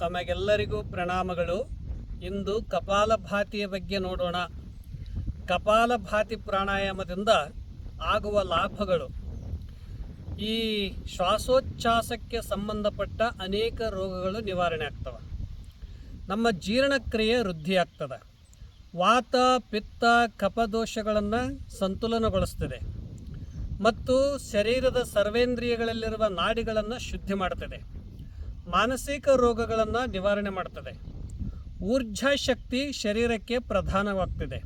ತಮಗೆಲ್ಲರಿಗೂ ಪ್ರಣಾಮಗಳು. ಇಂದು ಕಪಾಲಭಾತಿಯ ಬಗ್ಗೆ ನೋಡೋಣ. ಕಪಾಲಭಾತಿ ಪ್ರಾಣಾಯಾಮದಿಂದ ಆಗುವ ಲಾಭಗಳು. ಈ ಶ್ವಾಸೋಚ್ಛ್ವಾಸಕ್ಕೆ ಸಂಬಂಧಪಟ್ಟ ಅನೇಕ ರೋಗಗಳು ನಿವಾರಣೆ ಆಗ್ತವೆ. ನಮ್ಮ ಜೀರ್ಣಕ್ರಿಯೆ ವೃದ್ಧಿಯಾಗ್ತದೆ ವಾತ, ಪಿತ್ತ, ಕಪದೋಷಗಳನ್ನು ಸಂತುಲನಗೊಳಿಸ್ತದೆ. ಮತ್ತು ಶರೀರದ ಸರ್ವೇಂದ್ರಿಯಗಳಲ್ಲಿರುವ ನಾಡಿಗಳನ್ನು ಶುದ್ಧಿ ಮಾಡ್ತದೆ. ಮಾನಸಿಕ ರೋಗಗಳನ್ನು ನಿವಾರಣೆ ಮಾಡ್ತದೆ. ಊರ್ಜಾ ಶಕ್ತಿ ಶರೀರಕ್ಕೆ ಪ್ರಧಾನವಾಗ್ತಿದೆ.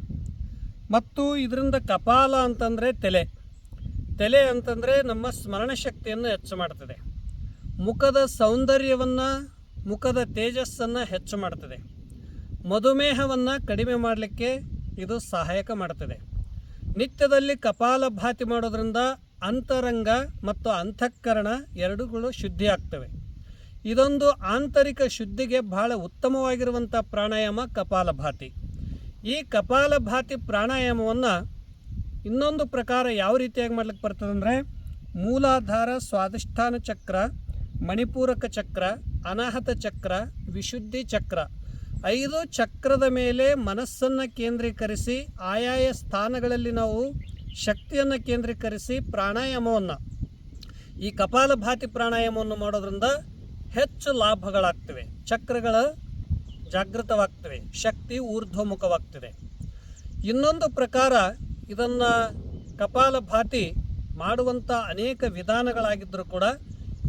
ಮತ್ತು ಇದರಿಂದ ಕಪಾಲ ಅಂತಂದರೆ ತಲೆ. ತಲೆ ಅಂತಂದರೆ ನಮ್ಮ ಸ್ಮರಣ ಶಕ್ತಿಯನ್ನು ಹೆಚ್ಚು ಮಾಡ್ತದೆ. ಮುಖದ ಸೌಂದರ್ಯವನ್ನು, ಮುಖದ ತೇಜಸ್ಸನ್ನು ಹೆಚ್ಚು ಮಾಡ್ತದೆ. ಮಧುಮೇಹವನ್ನು ಕಡಿಮೆ ಮಾಡಲಿಕ್ಕೆ ಇದು ಸಹಾಯಕ ಮಾಡ್ತದೆ. ನಿತ್ಯದಲ್ಲಿ ಕಪಾಲ ಭಾತಿ ಮಾಡೋದ್ರಿಂದ ಅಂತರಂಗ ಮತ್ತು ಅಂತಃಕರಣ ಎರಡುಗಳು ಶುದ್ಧಿ ಆಗ್ತವೆ ಇದೊಂದು ಆಂತರಿಕ ಶುದ್ಧಿಗೆ ಬಹಳ ಉತ್ತಮವಾಗಿರುವಂಥ ಪ್ರಾಣಾಯಾಮ ಕಪಾಲಭಾತಿ. ಈ ಕಪಾಲಭಾತಿ ಪ್ರಾಣಾಯಾಮವನ್ನು ಇನ್ನೊಂದು ಪ್ರಕಾರ ಯಾವ ರೀತಿಯಾಗಿ ಮಾಡ್ಲಿಕ್ಕೆ ಬರ್ತದಂದರೆ ಮೂಲಾಧಾರ ಸ್ವಾಧಿಷ್ಠಾನ ಚಕ್ರ, ಮಣಿಪೂರಕ ಚಕ್ರ, ಅನಾಹತ ಚಕ್ರ, ವಿಶುದ್ಧಿ ಚಕ್ರ. ಐದು ಚಕ್ರದ ಮೇಲೆ ಮನಸ್ಸನ್ನು ಕೇಂದ್ರೀಕರಿಸಿ ಆಯಾಯ ಸ್ಥಾನಗಳಲ್ಲಿ ನಾವು ಶಕ್ತಿಯನ್ನು ಕೇಂದ್ರೀಕರಿಸಿ ಪ್ರಾಣಾಯಾಮವನ್ನು. ಈ ಕಪಾಲಭಾತಿ ಪ್ರಾಣಾಯಾಮವನ್ನು ಮಾಡೋದ್ರಿಂದ ಹೆಚ್ಚು ಲಾಭಗಳಾಗ್ತವೆ. ಚಕ್ರಗಳ ಜಾಗೃತವಾಗ್ತವೆ. ಶಕ್ತಿ ಊರ್ಧ್ವಮುಖವಾಗ್ತದೆ. ಇನ್ನೊಂದು ಪ್ರಕಾರ ಇದನ್ನು ಕಪಾಲಭಾತಿ ಮಾಡುವಂಥ ಅನೇಕ ವಿಧಾನಗಳಾಗಿದ್ದರೂ ಕೂಡ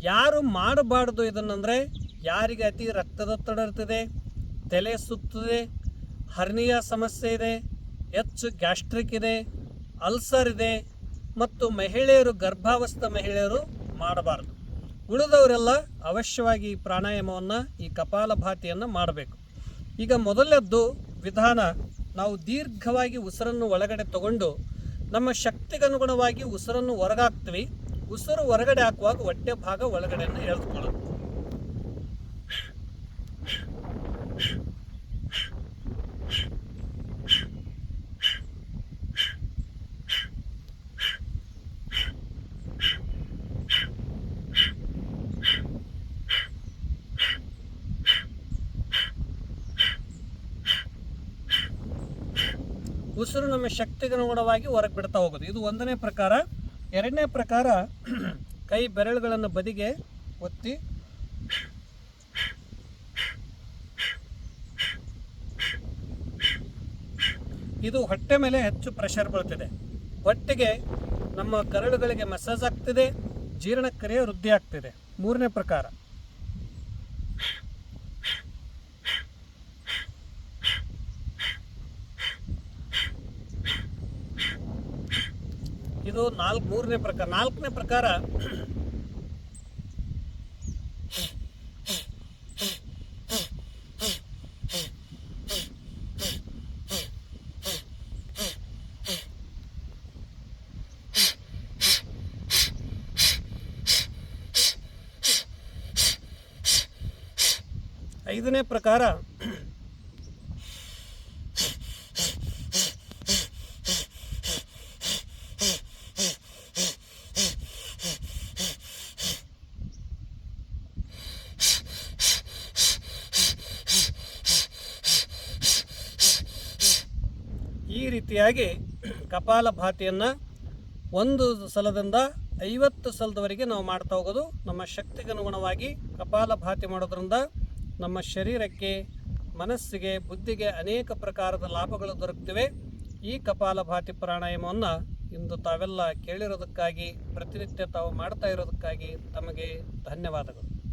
ಯಾರು ಮಾಡಬಾರ್ದು ಇದನ್ನಂದರೆ ಯಾರಿಗೆ ಅತಿ ರಕ್ತದೊತ್ತಡ ಇರ್ತದೆ, ತಲೆ ಸುತ್ತದೆ, ಹರ್ನಿಯ ಸಮಸ್ಯೆ ಇದೆ, ಹೆಚ್ಚು ಗ್ಯಾಸ್ಟ್ರಿಕ್ ಇದೆ, ಅಲ್ಸರ್ ಇದೆ ಮತ್ತು ಮಹಿಳೆಯರು ಗರ್ಭಾವಸ್ಥ ಮಹಿಳೆಯರು ಮಾಡಬಾರ್ದು. ಉಳಿದವರೆಲ್ಲ ಅವಶ್ಯವಾಗಿ ಈ ಪ್ರಾಣಾಯಾಮವನ್ನು, ಈ ಕಪಾಲಭಾತಿಯನ್ನು ಮಾಡಬೇಕು. ಈಗ ಮೊದಲನೇದ್ದು ವಿಧಾನ, ನಾವು ದೀರ್ಘವಾಗಿ ಉಸಿರನ್ನು ಒಳಗಡೆ ತಗೊಂಡು ನಮ್ಮ ಶಕ್ತಿಗನುಗುಣವಾಗಿ ಉಸಿರನ್ನು ಹೊರಗಾಕ್ತೀವಿ. ಉಸಿರು ಹೊರಗಡೆ ಹಾಕುವಾಗ ಹೊಟ್ಟೆ ಭಾಗ ಒಳಗಡೆಯನ್ನು ಎಳೆದುಕೊಳ್ಳೋದು ಉಸಿರು ನಮ್ಮ ಶಕ್ತಿಗನುಗುಣವಾಗಿ ಹೊರಗೆ ಬಿಡ್ತಾ ಹೋಗೋದು. ಇದು ಒಂದನೇ ಪ್ರಕಾರ. ಎರಡನೇ ಪ್ರಕಾರ, ಕೈ ಬೆರಳುಗಳನ್ನು ಬದಿಗೆ ಒತ್ತಿ, ಇದು ಹೊಟ್ಟೆ ಮೇಲೆ ಹೆಚ್ಚು ಪ್ರೆಷರ್ ಬೀಳ್ತಿದೆ. ಹೊಟ್ಟೆಗೆ ನಮ್ಮ ಕರಳುಗಳಿಗೆ ಮಸಾಜ್ ಆಗ್ತಿದೆ, ಜೀರ್ಣಕ್ರಿಯೆ ವೃದ್ಧಿ ಆಗ್ತಿದೆ. ಮೂರನೇ ಪ್ರಕಾರ. ಇದು ನಾಲ್ಕು ಮೂರನೇ ಪ್ರಕಾರ ನಾಲ್ಕನೇ ಪ್ರಕಾರ. ಐದನೇ ಪ್ರಕಾರ ಈ ರೀತಿಯಾಗಿ ಕಪಾಲಭಾತಿಯನ್ನು ಒಂದು ಸಲದಿಂದ ಐವತ್ತು ಸಲದವರೆಗೆ ನಾವು ಮಾಡ್ತಾ ಹೋಗೋದು. ನಮ್ಮ ಶಕ್ತಿಗೆ ಅನುಗುಣವಾಗಿ ಕಪಾಲಭಾತಿ ಮಾಡೋದ್ರಿಂದ ನಮ್ಮ ಶರೀರಕ್ಕೆ, ಮನಸ್ಸಿಗೆ, ಬುದ್ಧಿಗೆ ಅನೇಕ ಪ್ರಕಾರದ ಲಾಭಗಳು ದೊರಕ್ತಿವೆ. ಈ ಕಪಾಲಭಾತಿ ಪ್ರಾಣಾಯಾಮವನ್ನು ಇಂದು ತಾವೆಲ್ಲ ಕೇಳಿರೋದಕ್ಕಾಗಿ, ಪ್ರತಿನಿತ್ಯ ತಾವು ಮಾಡ್ತಾ ಇರೋದಕ್ಕಾಗಿ ತಮಗೆ ಧನ್ಯವಾದಗಳು.